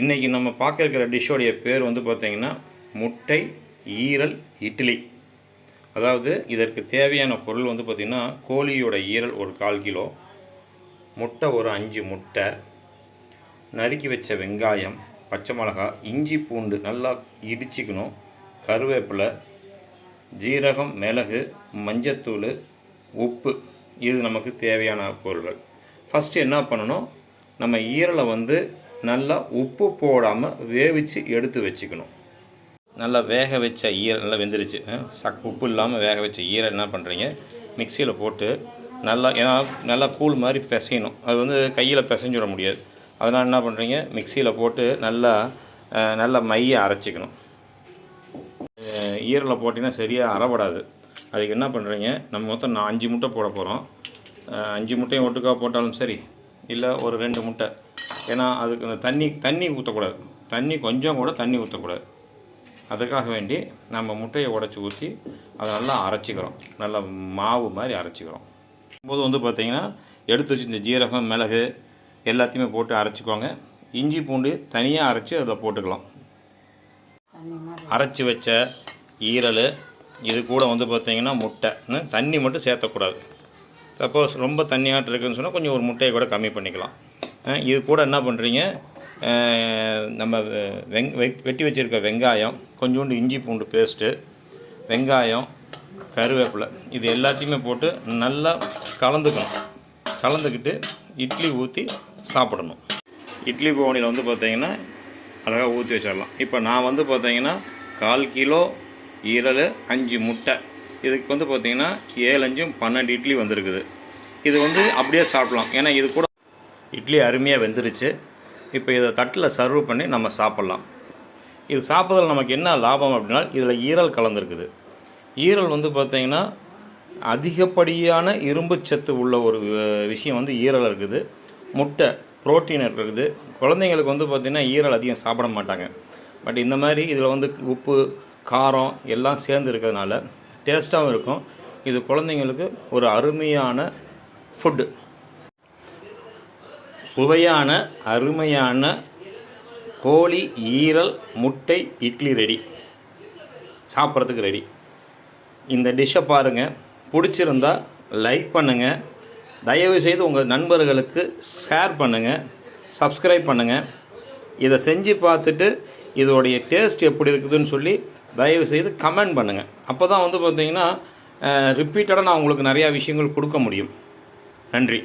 இன்றைக்கி நம்ம பார்க்க இருக்கிற டிஷ்ஷோடைய பேர் வந்து பார்த்திங்கன்னா முட்டை ஈரல் இட்லி. அதாவது இதற்கு தேவையான பொருள் வந்து பார்த்திங்கன்னா கோழியோட ஈரல் ஒரு கால் கிலோ முட்டை ஒரு அஞ்சு முட்டை நறுக்கி வச்ச வெங்காயம் பச்சை மிளகாய் இஞ்சி பூண்டு நல்லா இடிச்சிக்கணும் கருவேப்பிலை ஜீரகம் மிளகு மஞ்சத்தூள் உப்பு. இது நமக்கு தேவையான பொருள்கள். ஃபஸ்ட்டு என்ன பண்ணணும்? நம்ம ஈரலை வந்து நல்லா உப்பு போடாமல் வேவிச்சு எடுத்து வச்சுக்கணும். நல்லா வேக வச்ச ஈர நல்லா வெந்துருச்சு. சக் உப்பு இல்லாமல் வேக வச்ச ஈர என்ன பண்ணுறீங்க மிக்சியில் போட்டு நல்லா ஏன்னா நல்லா கூழ் மாதிரி பிசையணும். அது வந்து கையில் பிசைஞ்சு விட முடியாது. அதனால் என்ன பண்ணுறீங்க மிக்சியில் போட்டு நல்லா நல்லா மையை அரைச்சிக்கணும். ஈரில் போட்டிங்கன்னா சரியாக அறப்படாது. அதுக்கு என்ன பண்ணுறீங்க நம்ம மொத்தம் நான் அஞ்சு முட்டை போட போகிறோம் அஞ்சு முட்டையும் ஒட்டுக்கா போட்டாலும் சரி. இல்லை ஒரு ரெண்டு முட்டை. ஏன்னா அதுக்கு அந்த தண்ணி தண்ணி ஊற்றக்கூடாது தண்ணி கொஞ்சம் கூட தண்ணி ஊற்றக்கூடாது அதுக்காக வேண்டி நம்ம முட்டையை உடச்சி ஊற்றி அதை நல்லா அரைச்சிக்கிறோம். நல்லா மாவு மாதிரி அரைச்சிக்கிறோம். போது வந்து பார்த்திங்கன்னா எடுத்து வச்சு இந்த ஜீரகம் மிளகு எல்லாத்தையுமே போட்டு அரைச்சிக்கோங்க. இஞ்சி பூண்டு தனியாக அரைச்சி அதில் போட்டுக்கலாம். அரைச்சி வச்ச ஈரல் இது கூட வந்து பார்த்திங்கன்னா முட்டை. தண்ணி மட்டும் சேர்த்தக்கூடாது. சப்போஸ் ரொம்ப தண்ணியாட்டு இருக்குதுன்னு சொன்னால் கொஞ்சம் ஒரு முட்டையை கூட கம்மி பண்ணிக்கலாம். இது கூட என்ன பண்ணுறீங்க நம்ம வெங் வெ- வெட்டி வச்சுருக்க வெங்காயம் கொஞ்சோண்டு இஞ்சி பூண்டு பேஸ்ட்டு வெங்காயம் கருவேப்பிலை இது எல்லாத்தையுமே போட்டு நல்லா கலந்துக்கணும். கலந்துக்கிட்டு இட்லி ஊற்றி சாப்பிடணும். இட்லி பவனியில் வந்து பார்த்திங்கன்னா அழகாக ஊற்றி வச்சிடலாம். இப்போ நான் வந்து பார்த்தீங்கன்னா கால் கிலோ ஈரல் அஞ்சு முட்டை. இதுக்கு வந்து பார்த்தீங்கன்னா ஏழு அஞ்சும் பன்னெண்டு இட்லி வந்திருக்குது. இது வந்து அப்படியே சாப்பிடலாம். ஏன்னா இது கூட இட்லி அருமையாக வெந்துருச்சு. இப்போ இதை தட்டில் சர்வ் பண்ணி நம்ம சாப்பிட்லாம். இது சாப்பிட்றதுல நமக்கு என்ன லாபம் அப்படின்னா இதில் ஈரல் கலந்துருக்குது. ஈரல் வந்து பார்த்தீங்கன்னா அதிகப்படியான இரும்பு சத்து உள்ள ஒரு விஷயம் வந்து ஈரல் இருக்குது. முட்டை புரோட்டீன் இருக்குது. குழந்தைங்களுக்கு வந்து பார்த்திங்கன்னா ஈரல் அதிகம் சாப்பிட மாட்டாங்க. பட் இந்த மாதிரி இதில் வந்து உப்பு காரம் எல்லாம் சேர்ந்து இருக்கிறதுனால டேஸ்ட்டாகவும் இருக்கும். இது குழந்தைங்களுக்கு ஒரு அருமையான ஃபுட்டு சுவையான அருமையான கோழி ஈரல் முட்டை இட்லி ரெடி சாப்பிட்றதுக்கு ரெடி இந்த டிஷ்ஷை பாருங்கள் பிடிச்சிருந்தா லைக் பண்ணுங்கள் தயவுசெய்து உங்கள் நண்பர்களுக்கு ஷேர் பண்ணுங்கள் சப்ஸ்கிரைப் பண்ணுங்கள் இதை செஞ்சு பார்த்துட்டு இதோடைய டேஸ்ட் எப்படி இருக்குதுன்னு சொல்லி தயவுசெய்து கமெண்ட் பண்ணுங்கள் அப்போ தான் வந்து பார்த்திங்கன்னா ரிப்பீட்டடாக நான் உங்களுக்கு நிறையா விஷயங்கள் கொடுக்க முடியும். நன்றி.